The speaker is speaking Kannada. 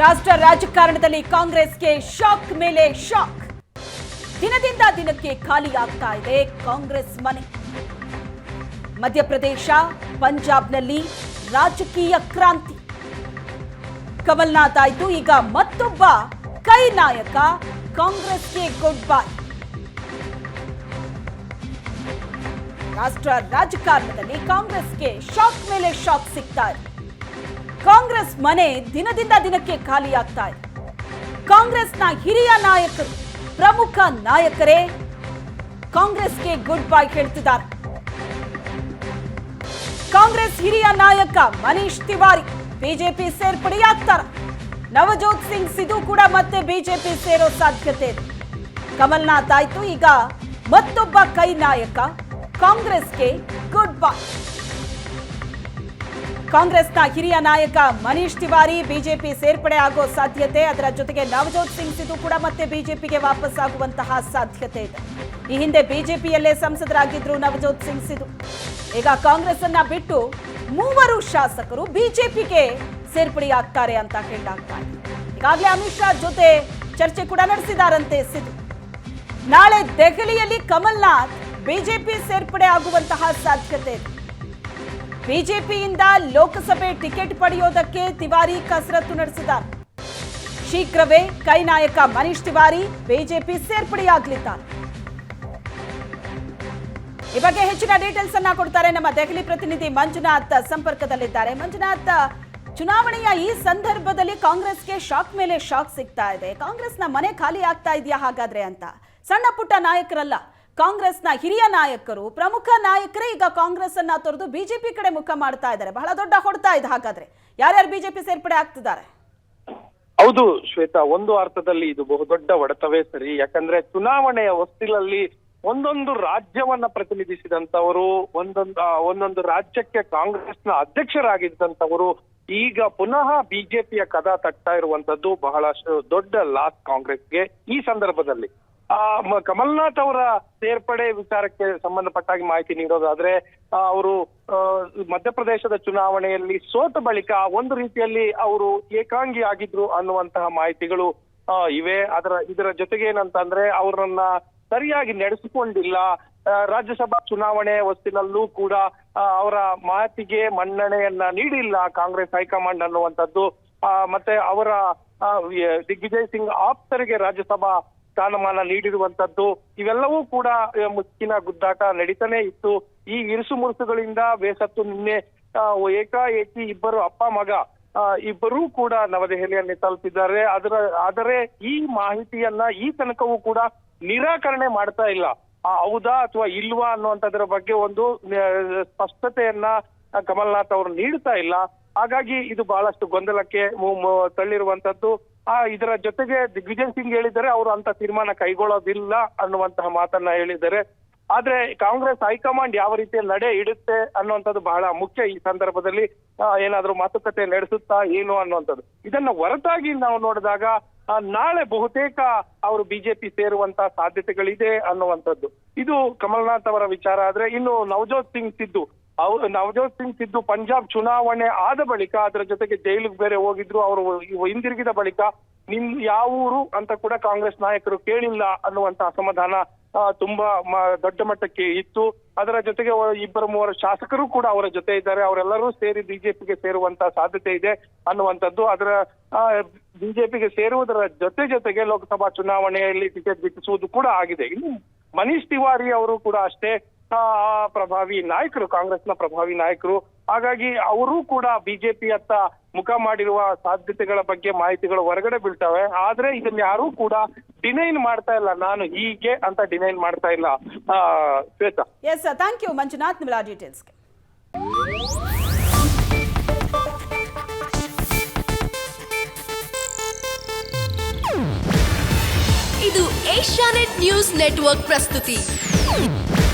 ರಾಷ್ಟ್ರ ರಾಜಕಾರಣದಲ್ಲಿ ಕಾಂಗ್ರೆಸ್ಗೆ ಶಾಕ್ ಮೇಲೆ ಶಾಕ್. ದಿನದಿಂದ ದಿನಕ್ಕೆ ಖಾಲಿ ಆಗ್ತಾ ಇದೆ ಕಾಂಗ್ರೆಸ್ ಮನೆ. ಮಧ್ಯಪ್ರದೇಶ, ಪಂಜಾಬ್ನಲ್ಲಿ ರಾಜಕೀಯ ಕ್ರಾಂತಿ. ಕಮಲ್ನಾಥ್ ಆಯ್ತು ಈಗ ಮತ್ತೊಬ್ಬ ಕೈ ನಾಯಕ ಕಾಂಗ್ರೆಸ್ಗೆ ಗುಡ್ ಬೈ. ರಾಷ್ಟ್ರ ರಾಜಕಾರಣದಲ್ಲಿ ಕಾಂಗ್ರೆಸ್ಗೆ ಶಾಕ್ ಮೇಲೆ ಶಾಕ್ ಸಿಗ್ತಾ ಇದೆ. ಕಾಂಗ್ರೆಸ್ ಮನೆ ದಿನದಿಂದ ದಿನಕ್ಕೆ ಖಾಲಿಯಾಗ್ತಾ ಇದೆ. ಕಾಂಗ್ರೆಸ್ನ ಹಿರಿಯ ನಾಯಕರು ಪ್ರಮುಖ ನಾಯಕರೇ, ಕಾಂಗ್ರೆಸ್ಗೆ ಗುಡ್ ಬೈ ಹೇಳ್ತಿದ್ದಾರೆ. ಕಾಂಗ್ರೆಸ್ ಹಿರಿಯ ನಾಯಕ ಮನೀಶ್ ತಿವಾರಿ ಬಿಜೆಪಿ ಸೇರ್ಪಡೆಯಾಗ್ತಾರ. ನವಜೋತ್ ಸಿಂಗ್ ಸಿಧು ಕೂಡ ಮತ್ತೆ ಬಿಜೆಪಿ ಸೇರೋ ಸಾಧ್ಯತೆ ಇದೆ. ಕಮಲ್ನಾಥ್ ಆಯ್ತು, ಈಗ ಮತ್ತೊಬ್ಬ ಕೈ ನಾಯಕ ಕಾಂಗ್ರೆಸ್ಗೆ ಗುಡ್ ಬೈ. ಕಾಂಗ್ರೆಸ್ನ ಹಿರಿಯ ನಾಯಕ ಮನೀಶ್ ತಿವಾರಿ ಬಿಜೆಪಿ ಸೇರ್ಪಡೆ ಆಗೋ ಸಾಧ್ಯತೆ, ಅದರ ಜೊತೆಗೆ ನವಜೋತ್ ಸಿಂಗ್ ಸಿಧು ಕೂಡ ಮತ್ತೆ ಬಿಜೆಪಿಗೆ ವಾಪಸ್ ಆಗುವಂತಹ ಸಾಧ್ಯತೆ ಇದೆ. ಈ ಹಿಂದೆ ಬಿಜೆಪಿಯಲ್ಲೇ ಸಂಸದರಾಗಿದ್ರು ನವಜೋತ್ ಸಿಂಗ್ ಸಿಧು ಈಗ ಕಾಂಗ್ರೆಸ್ ಅನ್ನ ಬಿಟ್ಟು ಮೂವರು ಶಾಸಕರು ಬಿಜೆಪಿಗೆ ಸೇರ್ಪಡೆಯಾಗ್ತಾರೆ ಅಂತ ಇದೆ ಈಗಾಗಲೇ ಅಮಿತ್ ಶಾ ಜೊತೆ ಚರ್ಚೆ ಕೂಡ ನಡೆಸಿದಾರಂತೆ ಸಿಧು ನಾಳೆ ದೆಹಲಿಯಲ್ಲಿ ಕಮಲ್ನಾಥ್ ಬಿಜೆಪಿ ಸೇರ್ಪಡೆ ಆಗುವಂತಹ ಸಾಧ್ಯತೆ ಇದೆ. ಬಿಜೆಪಿಯಿಂದ ಲೋಕಸಭೆ ಟಿಕೆಟ್ ಪಡೆಯೋದಕ್ಕೆ ತಿವಾರಿ ಕಸರತ್ತು ನಡೆಸಿದ್ದಾರೆ. ಶೀಘ್ರವೇ ಕೈ ನಾಯಕ ಮನೀಶ್ ತಿವಾರಿ ಬಿಜೆಪಿ ಸೇರ್ಪಡೆಯಾಗಲಿದ್ದಾರೆ. ಈ ಬಗ್ಗೆ ಹೆಚ್ಚಿನ ಡೀಟೇಲ್ಸ್ ಅನ್ನ ಕೊಡ್ತಾರೆ ನಮ್ಮ ದೆಹಲಿ ಪ್ರತಿನಿಧಿ ಮಂಜುನಾಥ್ ಸಂಪರ್ಕದಲ್ಲಿದ್ದಾರೆ. ಮಂಜುನಾಥ್, ಚುನಾವಣೆಯ ಈ ಸಂದರ್ಭದಲ್ಲಿ ಕಾಂಗ್ರೆಸ್ಗೆ ಶಾಕ್ ಮೇಲೆ ಶಾಕ್ ಸಿಗ್ತಾ ಇದೆ. ಕಾಂಗ್ರೆಸ್ನ ಮನೆ ಖಾಲಿ ಆಗ್ತಾ ಇದೆಯಾ ಹಾಗಾದ್ರೆ ಅಂತ. ಸಣ್ಣ ಪುಟ್ಟ ನಾಯಕರಲ್ಲ ಕಾಂಗ್ರೆಸ್ನ ಹಿರಿಯ ನಾಯಕರು, ಪ್ರಮುಖ ನಾಯಕರೇ ಈಗ ಕಾಂಗ್ರೆಸ್ ಅನ್ನ ತೊರೆದು ಬಿಜೆಪಿ ಕಡೆ ಮುಖ ಮಾಡ್ತಾ ಇದ್ದಾರೆ. ಬಹಳ ದೊಡ್ಡ ಹೊಡ್ತಾ ಇದೆ ಹಾಗಾದ್ರೆ. ಯಾರ್ಯಾರು ಬಿಜೆಪಿ ಸೇರ್ಪಡೆ ಆಗ್ತಿದ್ದಾರೆ? ಹೌದು ಶ್ವೇತಾ, ಒಂದು ಅರ್ಥದಲ್ಲಿ ಇದು ಬಹುದೊಡ್ಡ ಹೊಡೆತವೇ ಸರಿ. ಯಾಕಂದ್ರೆ ಚುನಾವಣೆಯ ಹೊಸ್ತಿಲಲ್ಲಿ ಒಂದೊಂದು ರಾಜ್ಯವನ್ನ ಪ್ರತಿನಿಧಿಸಿದಂತವರು ಒಂದೊಂದು ಒಂದೊಂದು ರಾಜ್ಯಕ್ಕೆ ಕಾಂಗ್ರೆಸ್ನ ಅಧ್ಯಕ್ಷರಾಗಿದ್ದಂತವರು ಈಗ ಪುನಃ ಬಿಜೆಪಿಯ ಕದ ತಟ್ತಾ ಇರುವಂತದ್ದು ಬಹಳಷ್ಟು ದೊಡ್ಡ ಲಾಸ್ ಕಾಂಗ್ರೆಸ್ಗೆ ಈ ಸಂದರ್ಭದಲ್ಲಿ. ಕಮಲ್ನಾಥ್ ಅವರ ಸೇರ್ಪಡೆ ವಿಚಾರಕ್ಕೆ ಸಂಬಂಧಪಟ್ಟಾಗಿ ಮಾಹಿತಿ ನೀಡೋದಾದ್ರೆ ಆ, ಅವರು ಆ, ಮಧ್ಯಪ್ರದೇಶದ ಚುನಾವಣೆಯಲ್ಲಿ ಸೋತ ಬಳಿಕ ಒಂದು ರೀತಿಯಲ್ಲಿ ಅವರು ಏಕಾಂಗಿ ಆಗಿದ್ರು ಅನ್ನುವಂತಹ ಮಾಹಿತಿಗಳು ಆ, ಇವೆ. ಅದರ ಇದರ ಜೊತೆಗೆ ಏನಂತಂದ್ರೆ ಅವರನ್ನ ಸರಿಯಾಗಿ ನಡೆಸಿಕೊಂಡಿಲ್ಲ. ಆ, ರಾಜ್ಯಸಭಾ ಚುನಾವಣೆ ಹೊತ್ತಿನಲ್ಲೂ ಕೂಡ ಆ, ಅವರ ಮಾತಿಗೆ ಮನ್ನಣೆಯನ್ನ ನೀಡಿಲ್ಲ ಕಾಂಗ್ರೆಸ್ ಹೈಕಮಾಂಡ್ ಅನ್ನುವಂಥದ್ದು. ಆ, ಮತ್ತೆ ಅವರ ಆ, ದಿಗ್ವಿಜಯ್ ಸಿಂಗ್ ಆಪ್ತರಿಗೆ ರಾಜ್ಯಸಭಾ ಸ್ಥಾನಮಾನ ನೀಡಿರುವಂತದ್ದು, ಇವೆಲ್ಲವೂ ಕೂಡ ಮುಚ್ಚಿನ ಗುದ್ದಾಟ ನಡೀತಾನೆ ಇತ್ತು. ಈ ಇರುಸು ಮುರುಸುಗಳಿಂದ ಬೇಸತ್ತು ನಿನ್ನೆ ಏಕಾಏಕಿ ಇಬ್ಬರು ಅಪ್ಪ ಮಗ ಇಬ್ಬರೂ ಕೂಡ ನವದೆಹಲಿಯಲ್ಲಿ ತಲುಪಿದ್ದಾರೆ. ಅದರ, ಆದರೆ ಈ ಮಾಹಿತಿಯನ್ನ ಈ ತನಕವೂ ಕೂಡ ನಿರಾಕರಣೆ ಮಾಡ್ತಾ ಇಲ್ಲ. ಹೌದಾ ಅಥವಾ ಇಲ್ವಾ ಅನ್ನುವಂಥದ್ರ ಬಗ್ಗೆ ಒಂದು ಸ್ಪಷ್ಟತೆಯನ್ನ ಕಮಲ್ನಾಥ್ ಅವರು ನೀಡ್ತಾ ಇಲ್ಲ. ಹಾಗಾಗಿ ಇದು ಬಹಳಷ್ಟು ಗೊಂದಲಕ್ಕೆ ತಳ್ಳಿರುವಂತದ್ದು. ಆ, ಇದರ ಜೊತೆಗೆ ದಿಗ್ವಿಜಯ್ ಸಿಂಗ್ ಹೇಳಿದರೆ ಅವರು ಅಂತ ತೀರ್ಮಾನ ಕೈಗೊಳ್ಳೋದಿಲ್ಲ ಅನ್ನುವಂತಹ ಮಾತನ್ನ ಹೇಳಿದ್ದಾರೆ. ಆದ್ರೆ ಕಾಂಗ್ರೆಸ್ ಹೈಕಮಾಂಡ್ ಯಾವ ರೀತಿಯ ನಡೆ ಇಡುತ್ತೆ ಅನ್ನುವಂಥದ್ದು ಬಹಳ ಮುಖ್ಯ ಈ ಸಂದರ್ಭದಲ್ಲಿ. ಏನಾದರೂ ಮಾತುಕತೆ ನಡೆಸುತ್ತಾ ಏನು ಅನ್ನುವಂಥದ್ದು. ಇದನ್ನ ಹೊರತಾಗಿ ನಾವು ನೋಡಿದಾಗ ನಾಳೆ ಬಹುತೇಕ ಅವರು ಬಿಜೆಪಿ ಸೇರುವಂತ ಸಾಧ್ಯತೆಗಳಿದೆ ಅನ್ನುವಂಥದ್ದು. ಇದು ಕಮಲ್ನಾಥ್ ಅವರ ವಿಚಾರ ಆದ್ರೆ, ಇನ್ನು ನವಜೋತ್ ಸಿಂಗ್ ಸಿದ್ದು ಅವರು ನವಜೋತ್ ಸಿಂಗ್ ಸಿದ್ದು ಪಂಜಾಬ್ ಚುನಾವಣೆ ಆದ ಬಳಿಕ ಅದರ ಜೊತೆಗೆ ಜೈಲಿಗೆ ಬೇರೆ ಹೋಗಿದ್ರು, ಅವರು ಹಿಂದಿರುಗಿದ ಬಳಿಕ ನಿಮ್ ಯಾವ ಊರು ಅಂತ ಕೂಡ ಕಾಂಗ್ರೆಸ್ ನಾಯಕರು ಕೇಳಿಲ್ಲ ಅನ್ನುವಂತ ಅಸಮಾಧಾನ ತುಂಬಾ ದೊಡ್ಡ ಮಟ್ಟಕ್ಕೆ ಇತ್ತು. ಅದರ ಜೊತೆಗೆ ಇಬ್ಬರು ಮೂವರು ಶಾಸಕರು ಕೂಡ ಅವರ ಜೊತೆ ಇದ್ದಾರೆ. ಅವರೆಲ್ಲರೂ ಸೇರಿ ಬಿಜೆಪಿಗೆ ಸೇರುವಂತ ಸಾಧ್ಯತೆ ಇದೆ ಅನ್ನುವಂಥದ್ದು. ಅದರ ಬಿಜೆಪಿಗೆ ಸೇರುವುದರ ಜೊತೆ ಜೊತೆಗೆ ಲೋಕಸಭಾ ಚುನಾವಣೆಯಲ್ಲಿ ಟಿಕೆಟ್ ಬಿಟ್ಟಿಸುವುದು ಕೂಡ ಆಗಿದೆ. ಇನ್ನು ಮನೀಶ್ ತಿವಾರಿ ಅವರು ಕೂಡ ಅಷ್ಟೇ ಪ್ರಭಾವಿ ನಾಯಕರು ಕಾಂಗ್ರೆಸ್ನ ಪ್ರಭಾವಿ ನಾಯಕರು. ಹಾಗಾಗಿ ಅವರು ಕೂಡ ಬಿಜೆಪಿಯತ್ತ ಮುಖ ಮಾಡಿರುವ ಸಾಧ್ಯತೆಗಳ ಬಗ್ಗೆ ಮಾಹಿತಿಗಳು ಹೊರಗಡೆ ಬೀಳ್ತವೆ. ಆದ್ರೆ ಇದನ್ನ ಯಾರೂ ಕೂಡ ಡಿನೈನ್ ಮಾಡ್ತಾ ಇಲ್ಲ. ನಾನು ಹೀಗೆ ಅಂತ ಡಿನೈನ್ ಮಾಡ್ತಾ ಇಲ್ಲ. ಆ, Shweta. Yes thank you Manjunath. ನಿಮ್ಮ ಡೀಟೇಲ್ಸ್ಗೆ ಇದು ಏಷ್ಯಾನೆಟ್ ನ್ಯೂಸ್ ನೆಟ್ವರ್ಕ್ ಪ್ರಸ್ತುತಿ.